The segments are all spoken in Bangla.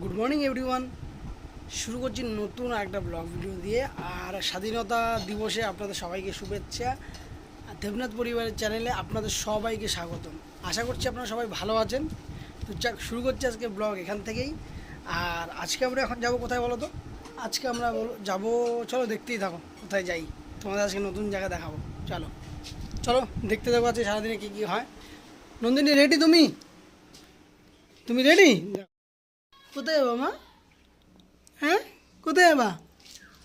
গুড মর্নিং এভরিওয়ান শুরু করছি নতুন একটা ব্লগ ভিডিও দিয়ে। আর স্বাধীনতা দিবসে আপনাদের সবাইকে শুভেচ্ছা। দেবনাথ পরিবারের চ্যানেলে আপনাদের সবাইকে স্বাগতম। আশা করছি আপনারা সবাই ভালো আছেন। তো যাক, শুরু করছি আজকে ব্লগ এখান থেকেই। আর আজকে আমরা এখন যাব কোথায় বলো তো? আজকে আমরা যাব, চলো দেখতেই থাকো, কোথায় যাই। তোমাদের আজকে নতুন জায়গা দেখাবো। চলো চলো, দেখতে থাকো আজকে সারাদিনে কী কী হয়। নন্দিনী রেডি তুমি? তুমি রেডি কোথায় যাব মা? হ্যাঁ? কোথায় যাবা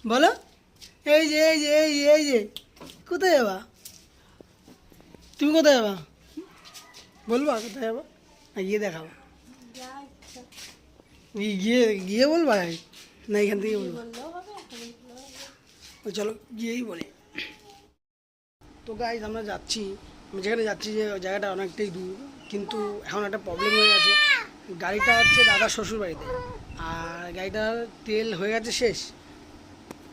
বলো। এই যে এই যে এই যে এই যে। কোথায় যাবা তুমি কোথায় যাবা বলবা কোথায় যাবা না, গিয়ে দেখাবো। গিয়ে- গিয়ে বলবা? না, এখান থেকে বলবা। চলো, গিয়েই বলি। তো গাইজ আমরা যাচ্ছি। আমি যেখানে যাচ্ছি যে জায়গাটা অনেকটাই দূর, কিন্তু এখন একটা প্রবলেম হয়ে গেছে। গাড়িটা হচ্ছে দাদার শ্বশুর বাড়িতে আর গাড়িটার তেল হয়ে গেছে শেষ।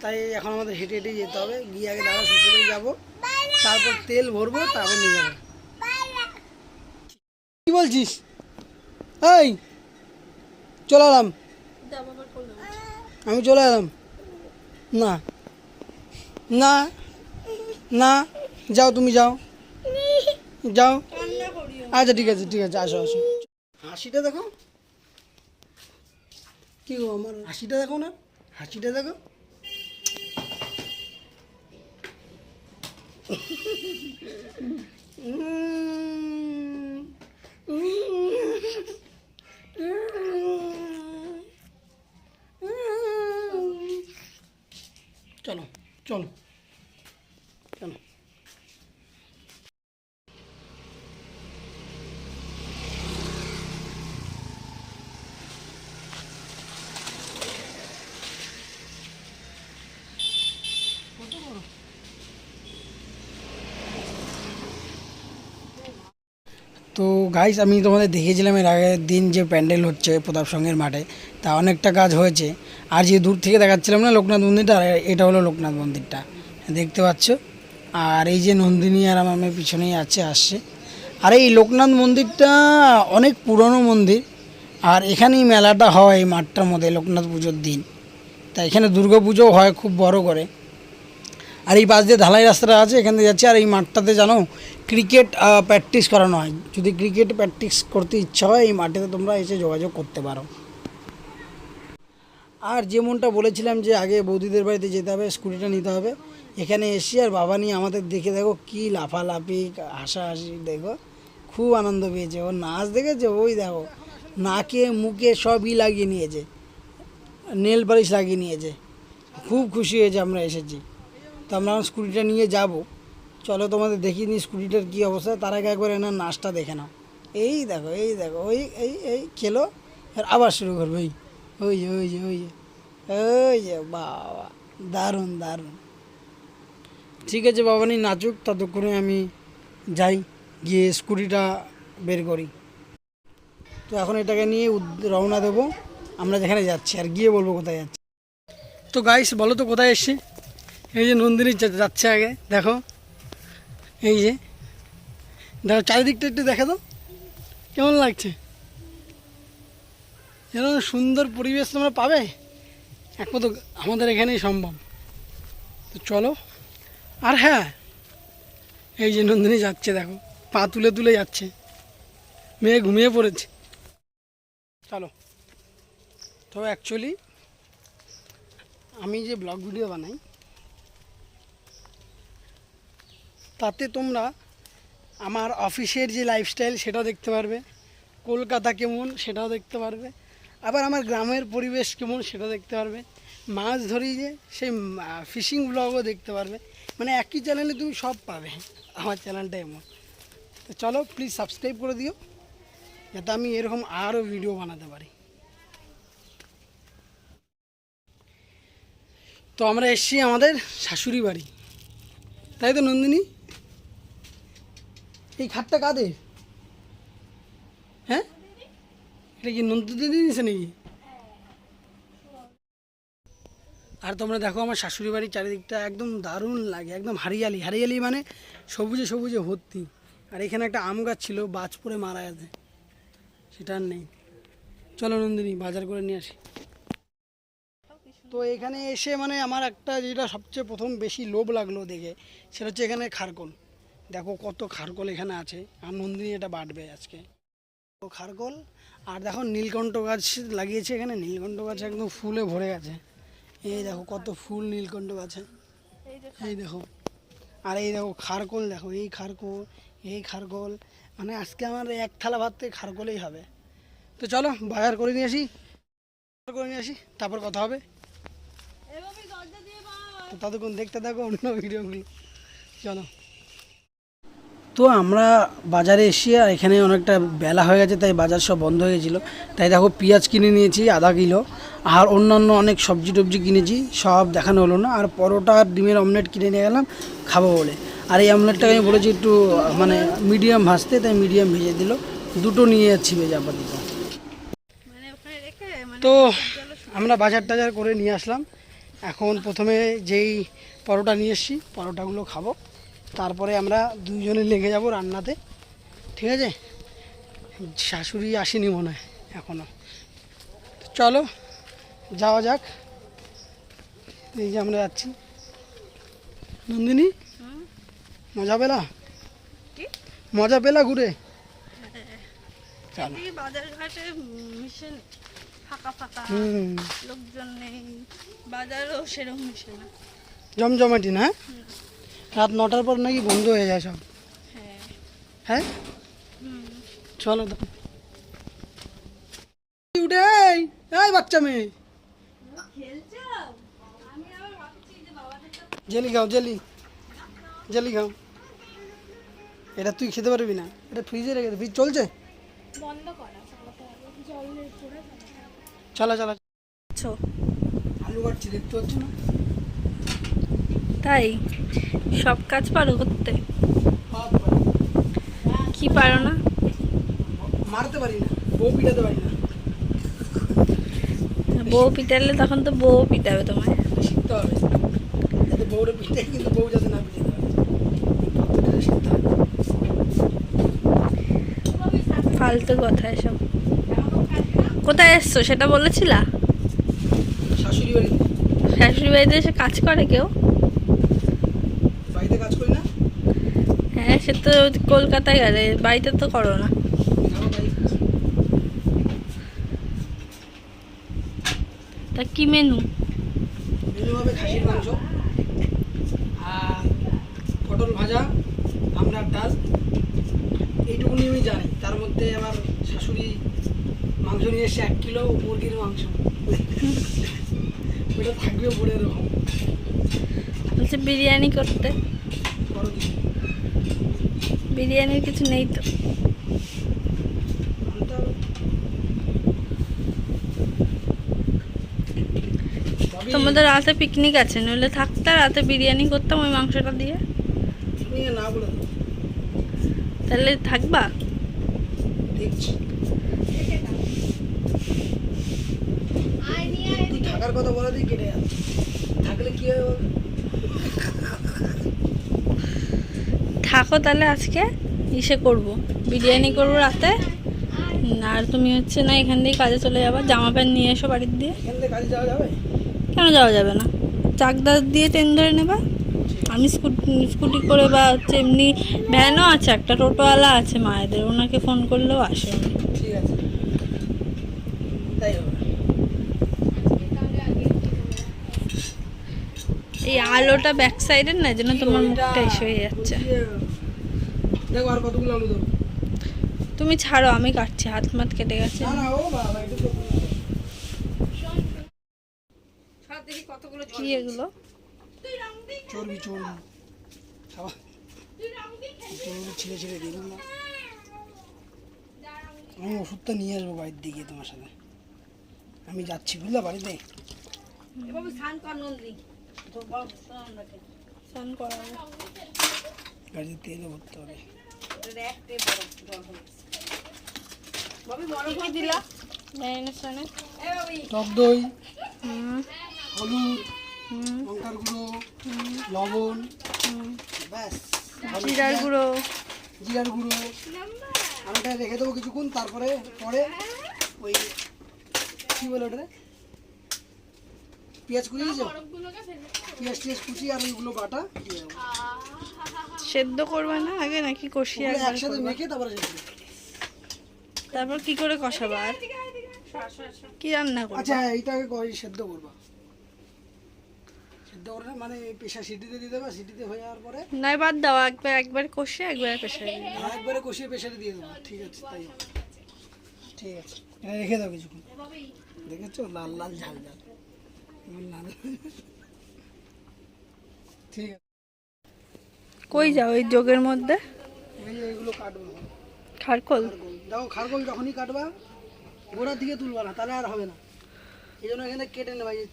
তাই এখন আমাদের হেঁটে হেঁটে যেতে হবে। গিয়ে আগে দাদা শ্বশুর বাড়ি যাব। তারপর তেল ভরবো, তারপর নিয়ে যাব। কি বলছিস? এই, চলে এলাম। আমি চলে এলাম। না। না। না। যাও তুমি যাও। যাও। আচ্ছা ঠিক আছে ঠিক আছে। আসো আসো। হাসিটা দেখো। কি গো আমার? হাসিটা দেখো না? হাসিটা দেখো। চলো চলো। চলো কত বড় তো গাইস আমি তোমাদের দেখিয়েছিলাম এর আগের দিন যে প্যান্ডেল হচ্ছে প্রতাপ সঙ্গের মাঠে, তা অনেকটা কাজ হয়েছে। আর যে দূর থেকে দেখাচ্ছিলাম না লোকনাথ মন্দিরটা এটা হলো লোকনাথ মন্দিরটা, দেখতে পাচ্ছ? আর এই যে নন্দিনী আর আমার পিছনেই আছে, আসছে। আর এই লোকনাথ মন্দিরটা অনেক পুরনো মন্দির, আর এখানেই মেলাটা হয় এই মাঠটার মধ্যে, লোকনাথ পুজোর দিন। তা এখানে দুর্গা পুজোও হয়, খুব বড় করে। আর এই পাশ দিয়ে ঢালাই রাস্তাটা আছে, এখান থেকে যাচ্ছে। আর এই মাঠটাতে জানো ক্রিকেট প্র্যাকটিস করানো হয়। যদি ক্রিকেট প্র্যাকটিস করতে ইচ্ছা হয়, এই মাঠেতে তোমরা এসে যোগাযোগ করতে পারো। আর যেমনটা বলেছিলাম যে আগে বৌদিদের বাড়িতে যেতে হবে, স্কুটিটা নিতে হবে, এখানে এসে আর বাবা নিয়ে আমাদের দেখে দেখো কী লাফালাফি, হাসাহাসি, দেখো, খুব আনন্দ পেয়েছে। ও নাচ দেখেছে, ওই দেখো, নাকে মুখে সবই লাগিয়ে নিয়েছে নেল পালিশ লাগিয়ে নিয়েছে। খুব খুশি হয়েছে আমরা এসেছি। তো আমরা স্কুটিটা নিয়ে যাব। চলো তোমাদের দেখিয়ে নিই স্কুটিটার কী অবস্থা। তার আগে একবার এনার নাচটা দেখে নাও। এই দেখো এই দেখো, ওই, এই এই, খেলো আর আবার শুরু করব, ওই ওই যে ওই যে ওই যে ওই যে, বাবা, দারুণ দারুণ। ঠিক আছে বাবানি নাচুক, ততক্ষণে আমি যাই, গিয়ে স্কুটিটা বের করি। তো এখন এটাকে নিয়ে রওনা দেবো, আমরা যেখানে যাচ্ছি, আর গিয়ে বলব কোথায় যাচ্ছি। তো গাইস বলো তো কোথায় এসছি? এই যে নন্দিনী যাচ্ছে আগে, দেখো। এই যে দেখো চারিদিকটা একটু দেখে তো কেমন লাগছে? এরকম সুন্দর পরিবেশ তোমরা পাবে? একমাত্র আমাদের এখানেই সম্ভব। তো চলো, আর হ্যাঁ এই যে নন্দিনী যাচ্ছে, দেখো, পা তুলে তুলে যাচ্ছে। মেয়ে ঘুমিয়ে পড়েছে। চলো তো অ্যাকচুয়ালি আমি যে ব্লগ ভিডিও বানাই তাতে তোমরা আমার অফিসের যে লাইফস্টাইল সেটাও দেখতে পারবে, কলকাতা কেমন সেটাও দেখতে পারবে, আবার আমার গ্রামের পরিবেশ কেমন সেটা দেখতে পারবে, মাছ ধরি যে সেই ফিশিং ব্লগও দেখতে পারবে মানে একই চ্যানেলে তুমি সব পাবে, আমার চ্যানেলটা এমন। তো চলো প্লিজ সাবস্ক্রাইব করে দিও, যাতে আমি এরকম আরও ভিডিও বানাতে পারি। তো আমরা এসছি আমাদের শাশুড়ি বাড়ি। তাই তো নন্দিনী? এই খাটটা কাদের? হ্যাঁ? এটা কি নন্দিনী দিয়েছে নাকি? আর তোমরা দেখো আমার শাশুড়ি বাড়ির চারিদিকটা একদম দারুণ লাগে, একদম হারিয়ালি। হারিয়ালি মানে সবুজে সবুজে ভর্তি। আর এখানে একটা আম গাছ ছিল, বাজ পড়ে মারা গেছে। সেটা আর নেই। চলো নন্দিনী, বাজার করে নিয়ে আসি। তো এখানে এসে মানে আমার একটা যেটা সবচেয়ে প্রথম বেশি লোভ লাগল দেখে, সেটা হচ্ছে এখানে খারকোল। দেখো কত খারকোল এখানে আছে আর নন্দিনী এটা বাটবে আজকে। তো খারকোল আর দেখো নীলকণ্ঠ গাছ লাগিয়েছে এখানে নীলকণ্ঠ গাছ একদম ফুলে ভরে গেছে। এই দেখো কত ফুল নীলকণ্ঠ গাছে। এই দেখো। আর এই দেখো খারকোল দেখো এই খারকোল এই খারকোল মানে আজকে আমার এক থালা ভাত থেকে খারকোলেই হবে। তো চলো বাজার করে নিয়ে আসি করে নিয়ে আসি তারপর কথা হবে। তো ততক্ষণ দেখতে থাকো অন্য ভিডিওগুলো। চলো। তো আমরা বাজারে এসে আর এখানে অনেকটা বেলা হয়ে গেছে, তাই বাজার সব বন্ধ হয়ে গেছিল। তাই দেখো পেঁয়াজ কিনে নিয়েছি আধা কিলো, আর অন্যান্য অনেক সবজি টবজি কিনেছি, সব দেখানো হলো না। আর পরোটা আর ডিমের অমলেট কিনে নিয়ে গেলাম, খাব বলে। আর এই অমলেটটাকে আমি বলেছি একটু মানে মিডিয়াম ভাজতে, তাই মিডিয়াম ভেজে দিল। দুটো নিয়ে যাচ্ছি ভেজে আপাতত। তো আমরা বাজার টাজার করে নিয়ে আসলাম। এখন প্রথমে যেই পরোটা নিয়ে এসেছি, পরোটাগুলো খাব। তারপরে আমরা দুজনে লেগে যাব রান্নাতে। ঠিক আছে? শাশুড়ি আসেনি মনে হয় এখনও চলো যাওয়া যাক। এই যে আমরা যাচ্ছি। নন্দিনী? মজা পেলা? মজা পেলা ঘুরে? মিশে ফাঁকা ফাঁকা লোকজন নেই বাজারও সেরকম মিশে না। জমজমাটি না? রাত নটার পর নাকি বন্ধ হয়ে যায় সব। হ্যাঁ? হ্যাঁ চলো উঠে এই, বাচ্চা মেয়ে। জেলি খাও জেলি। জেলি খাও। এটা তুই খেতে পারবি না। এটা ফ্রিজে রেখে ফ্রিজ চলছে? চলো চলো। আচ্ছা। আলু কাটছি দেখতে পাচ্ছ না? তাই সব কাজ পারো করতে। কি পারো না? মারতে পারি না বউ পিটাতে পারি না। বউ পিটালে তখন তো বউ পিটাবে তোমায়। শিখতে হবে। যাতে বউরে পিটে কিন্তু বউ যাতে না পিটাতে পারে শিখতে হবে। ফালতু কথা এসব। কোথায় এসছো? সেটা বলেছিলা? শাশুড়ি বাড়িতে। শাশুড়ি বাড়িতে এসে কাজ করে কেউ বাড়িতে কাজ করি না হ্যাঁ সে তো কলকাতায় গেলে বাড়িতে তো করো না। তা কি মেনু মেনু হবে খাসির মাংস আর পটল ভাজা আমড়ার ডাল এইটুকুনি আমি জানি। তার মধ্যে আমার শাশুড়ি মাংস নিয়ে এসে এক কিলো মুরগির মাংস। ওটা থাকবে পড়ে এরকম। বলছে বিরিয়ানি করতে। বড় বিরিয়ানির কিছু নেই তো। তোমাদের রাতে পিকনিক আছে নইলে থাকতে রাতে বিরিয়ানি করতাম ওই মাংসটা দিয়ে। তাহলে থাকবা? দেখছি তুই থাকার কথা বলে দিই কেটে থাকলে কি হবে বল? থাকো তাহলে আজকে ইসে করব। বিরিয়ানি করব রাতে। আর তুমি হচ্ছে না এখান দিয়ে কাজে চলে যাবা জামা প্যান্ট নিয়ে এসো বাড়ির দিয়ে। কাজে যাওয়া যাবে? কেন যাওয়া যাবে না? চাকদা দিয়ে ট্রেন ধরে নেবা। আমি স্কুটি স্কুটি করে বা হচ্ছে এমনি ভ্যানও আছে একটা টোটোওয়ালা আছে মায়েদের ওনাকে ফোন করলেও আসে। ঠিক আছে। তাই এই আলোটা ব্যাক সাইডের না যেন তোমার মুখটা এসে হয়ে যাচ্ছে। বলছি যে, দেখো আর কতগুলো আলু দেবো তুমি ছাড়ো আমি কাটছি হাত মাত কেটে গেছে। না না ও বাবা একটু তো কি এগুলো? চর্বি চর্বি। চর্বি ছিঁড়ে না। আমি ওষুধটা নিয়ে আসব বাড়ির দিকে তোমার সাথে। আমি যাচ্ছি বুঝলে বাড়িতে? গাড়িতে তেলও ভরতে হবে। কি কি দিলা? ম্যারিনেশনে। টক দই হুম। হলুদ হুম। লঙ্কার গুঁড়ো লবণ। হুম। ব্যাস জিরার গুঁড়ো। জিরার গুঁড়ো। রেখে দেবো কিছুক্ষণ তারপরে পরে ওই কি বলে ওটা? পেঁয়াজ কুচিয়েছো পেঁয়াজ টিয়াজ কুচি আর ওইগুলো বাটা। দিয়ে দেবো সেদ্ধ করবে না? আগে নাকি কষিয়ে একবার একসাথে? মেখে তারপরে তারপর কি করে কষাবা আর? কি রান্না করবে? আচ্ছা হ্যাঁ এইটাকে করি সেদ্ধ করবা। সেদ্ধ করে মানে পেশা সিটিতে দিয়ে দেবে সিটিতে হয়ে যাওয়ার পরে নাই বাদ দাও একবার একবার কষে একবার পেশাই দিবে একবারে কষিয়ে প্রেশারে দিয়ে দেবো। ঠিক আছে তাই ঠিক আছে রেখে দাও কিছুক্ষণ। দেখেছ? লাল লাল ঝাল ঝাল। লাল ঠিক আছে কই যাও এই যোগের মধ্যে। খারকোল? দেখো খারকোল যখনই কাটবা গোড়ার দিকে তুলবা না তাহলে আর হবে না। এই জন্য এখানে কেটে নেবা এই যে।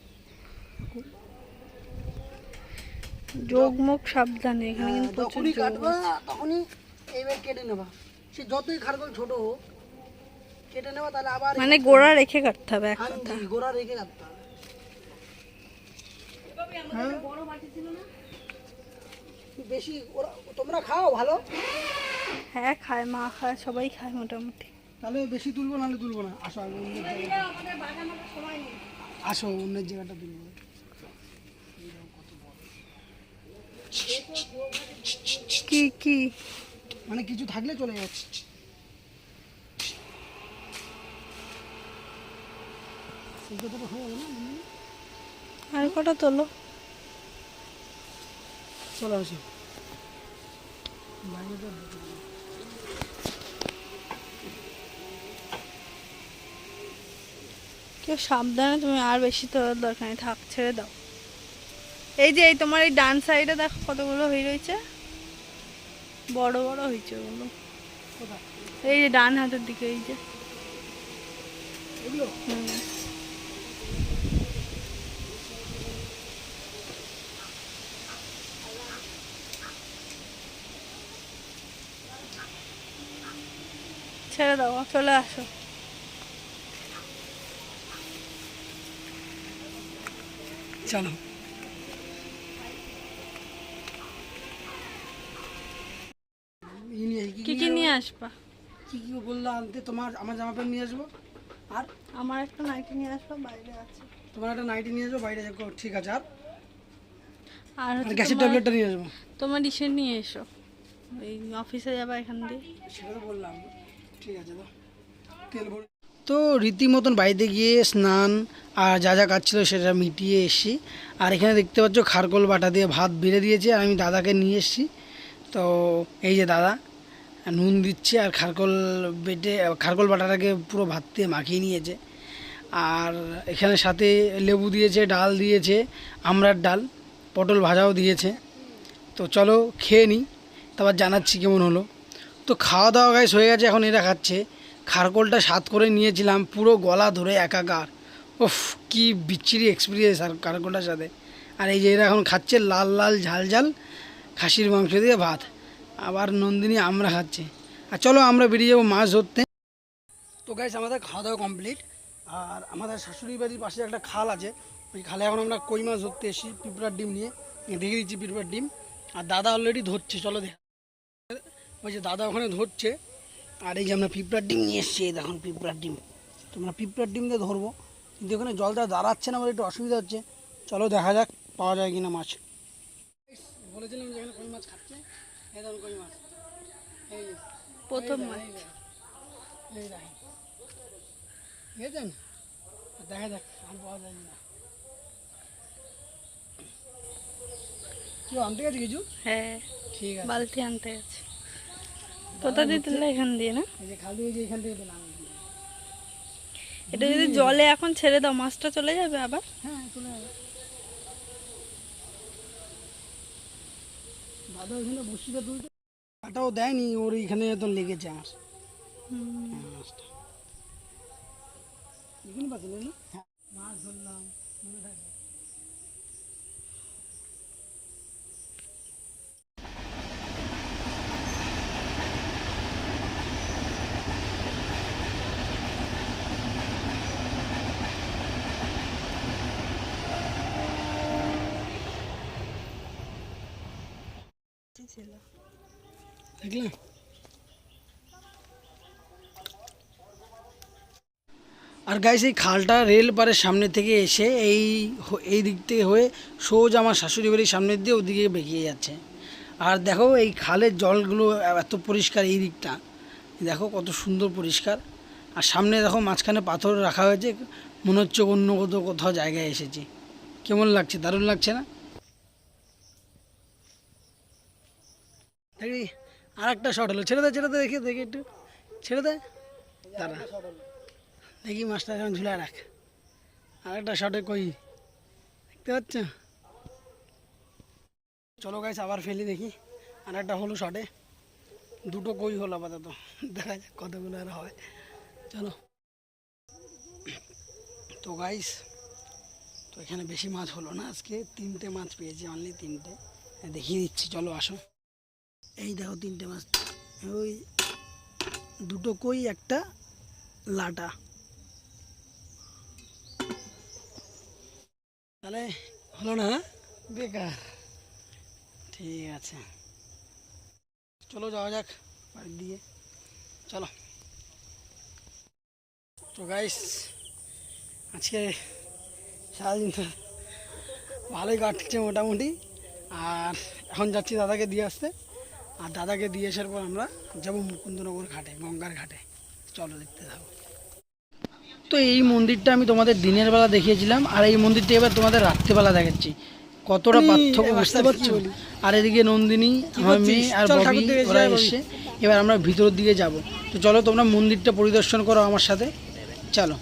যোগ মুখ সাবধানে এখানে হ্যাঁ, কিন্তু প্রচুর যখনই কাটবা তখনই এইবার কেটে নেবা। সে যতই খারকোল ছোট হোক কেটে নেবা তাহলে আবার মানে গোড়া রেখে কাটতে হবে এক হ্যাঁ, কথা। গোড়া রেখে কাটতে হবে। হ্যাঁ? বেশি ওরা তোমরা খাও ভালো? হ্যাঁ খায় মা খায় সবাই খায় মোটামুটি। তাহলে বেশি তুলবো নাহলে তুলবো না। আসো আগে জায়গাটা আসো অন্যের জায়গাটা তুলবো। কি কি? মানে কিছু থাকলে চলে যাচ্ছে আর কটা তোলো? চলে আসো। কেউ সাবধানে তুমি আর বেশি তোলার দরকার নেই থাক ছেড়ে দাও। এই যে এই তোমার এই ডান সাইডে দেখো কতগুলো হয়ে রয়েছে। বড় বড় হয়েছে ওগুলো। এই যে ডান হাতের দিকে এই যে। হুম। ছেড়ে দাও চলে আসো। চলো। কি কি নিয়ে আসবা? কি কি বলল আনতে? তোমার আমার জামা প্যান্ট নিয়ে আসব। আর? আমার একটা নাইটি নিয়ে আসবা বাইরে আছে। তোমার একটা নাইটি নিয়ে আসব বাইরে যাব ঠিক আছে আর? আর গ্যাসের ট্যাবলেটটা নিয়ে আসব। তোমার ইসে নিয়ে এসো। এই অফিসে যাবা এখান দিয়ে। সেটা তো বললাম। ঠিক আছে তো তো রীতিমতন বাড়িতে গিয়ে স্নান আর যা যা কাজ ছিল সেটা মিটিয়ে এসেছি। আর এখানে দেখতে পাচ্ছ খারকোল বাটা দিয়ে ভাত বেড়ে দিয়েছে আর আমি দাদাকে নিয়ে এসেছি। তো এই যে দাদা, নুন দিচ্ছে আর খারকোল বেটে, খারকোল বাটাটাকে পুরো ভাত দিয়ে মাখিয়ে নিয়েছে। আর এখানে সাথে লেবু দিয়েছে, ডাল দিয়েছে আমরার ডাল, পটল ভাজাও দিয়েছে। তো চলো খেয়ে নিই, তারপর জানাচ্ছি কেমন হলো। তো খাওয়া দাওয়া গাইস হয়ে গেছে, এখন এরা খাচ্ছে। খারকোলটা স্বাদ করে নিয়েছিলাম, পুরো গলা ধরে একাকার। ওফ কি বিচ্ছিরি এক্সপিরিয়েন্স আর খারকোলটার সাথে। আর এই যে এরা এখন খাচ্ছে লাল লাল ঝাল ঝাল খাসির মাংস দিয়ে ভাত। আবার নন্দিনী আমরা খাচ্ছে। আর চলো আমরা বেরিয়ে যাব মাছ ধরতে। তো গাইস আমাদের খাওয়া দাওয়া কমপ্লিট আর আমাদের শাশুড়ি বাড়ির পাশে একটা খাল আছে। ওই খালে এখন আমরা কই মাছ ধরতে এসেছি, পিঁপড়ার ডিম নিয়ে। দেখে দিচ্ছি পিঁপড়ার ডিম। আর দাদা অলরেডি ধরছে, চলো দেখ ওই যে দাদা ওখানে ধরছে আর এই যে আমরা পিঁপড়ার ডিম নিয়ে এসেছি দেখুন পিঁপড়ার ডিম। তোমরা পিঁপড়ার ডিম দিয়ে ধরবো কিন্তু ওখানে জলটা দাঁড়াচ্ছে না বলে একটু অসুবিধা হচ্ছে। চলো দেখা যাক পাওয়া যায় কিনা মাছ। বলেছিলাম যে এখানে কই মাছ খাচ্ছে? এই কই মাছ। এই প্রথম মাছ। এই দেখেন। দেখেছেন দেখা যাক আর পাওয়া যায় না কি আনতে গেছে কিছু? হ্যাঁ ঠিক আছে। বালতি আনতে গেছে। কোথা দিয়ে তুললে? এখান দিয়ে না? এটা যদি জলে এখন ছেড়ে দাও মাছটা চলে যাবে আবার? হ্যাঁ চলে যাবে। দাদা ওইখানে বসিটা তুলতে কাটাও দেয়নি ওর এইখানে তো লেগেছে মাছটা এখানে না? হ্যাঁ। ছিল। আর গাইস এই খালটা রেল পারের সামনে থেকে এসে এই এই দিক থেকে হয়ে সোজা আমার শাশুড়ি বাড়ির সামনের দিয়ে ওদিকে বেরিয়ে যাচ্ছে। আর দেখো এই খালের জলগুলো এত পরিষ্কার এই দিকটা। দেখো কত সুন্দর পরিষ্কার। আর সামনে দেখো মাঝখানে পাথর রাখা হয়েছে। মনে হচ্ছে অন্য কোথাও কোথাও জায়গায় এসেছি। কেমন লাগছে? দারুণ লাগছে না? দেখি আর একটা শট হলো। ছেড়ে দে ছেড়ে দে, দেখি দেখি একটু। ছেড়ে দে। দাঁড়া। দেখি মাছটা এখন ঝুলে রাখ। আর একটা শটে কই? দেখতে পাচ্ছ? চলো গাইস আবার ফেলি দেখি। আর একটা হলো শটে দুটো কই হলো আপাতত? দেখা যাক কতগুলো আর হয়। চলো। তো গাইস তো এখানে বেশি মাছ হলো না আজকে। তিনটে মাছ পেয়েছি অনলি তিনটে। দেখিয়ে দিচ্ছি, চলো আসো। এই দেখো তিনটে মাছ। ওই দুটো কই একটা লাটা। তাহলে হলো না হ্যাঁ? বেকার। ঠিক আছে। চলো যাওয়া যাক বাড়ির দিয়ে চলো। তো গাইস আজকে সারাদিন তো ভালোই কাটছে মোটামুটি। আর এখন যাচ্ছি দাদাকে দিয়ে আসতে। আর দাদাকে দিয়ে আসার পর আমরা যাব মুকুন্দনগর ঘাটে গঙ্গার ঘাটে। চলো দেখতে থাকো। তো এই মন্দিরটা আমি তোমাদের দিনের বেলা দেখিয়েছিলাম আর এই মন্দিরটা এবার তোমাদের রাত্রেবেলা দেখাচ্ছি। কতটা পার্থক্য বুঝতে পারছ? আর এদিকে নন্দিনী আমার মেয়ে আর ববি ওরা এসছে এবার আমরা ভিতরের দিকে যাব। তো চলো তোমরা মন্দিরটা পরিদর্শন করো আমার সাথে। চলো।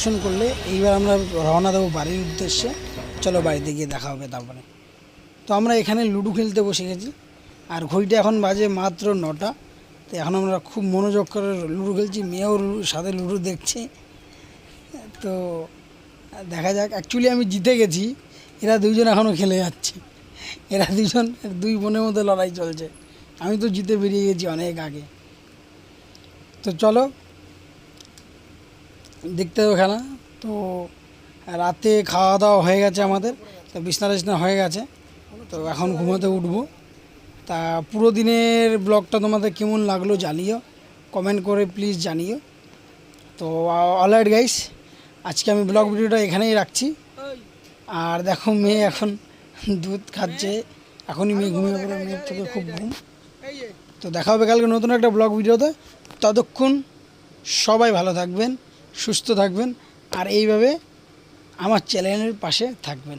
পরিদর্শন করলে এইবার আমরা রওনা দেবো বাড়ির উদ্দেশ্যে। চলো বাড়িতে গিয়ে দেখা হবে তারপরে। তো আমরা এখানে লুডো খেলতে বসে গেছি। আর ঘড়িটা এখন বাজে মাত্র নটা। তো এখন আমরা খুব মনোযোগ করে লুডো খেলছি, মেয়েও সাথে লুডো দেখছে। তো দেখা যাক। অ্যাকচুয়ালি আমি জিতে গেছি। এরা দুইজন এখনও খেলে যাচ্ছে। এরা দুজন দুই বোনের মধ্যে লড়াই চলছে। আমি তো জিতে বেরিয়ে গেছি অনেক আগে। তো চলো দেখতে খেলা। তো রাতে খাওয়া দাওয়া হয়ে গেছে আমাদের, তো বিছনা টিছনা হয়ে গেছে। তো এখন ঘুমাতে উঠবো। তা পুরো দিনের ব্লগটা তোমাদের কেমন লাগল জানিও কমেন্ট করে প্লিজ জানিও। তো অলরাইট গাইস আজকে আমি ব্লগ ভিডিওটা এখানেই রাখছি। আর দেখো মেয়ে এখন দুধ খাচ্ছে, এখনই মেয়ে ঘুমিয়ে পড়ে, মেয়ের চোখে খুব ঘুম। তো দেখা হবে কালকে নতুন একটা ব্লগ ভিডিওতে। ততক্ষণ সবাই ভালো থাকবেন। সুস্থ থাকবেন। আর এইভাবে আমার চ্যানেলের পাশে থাকবেন।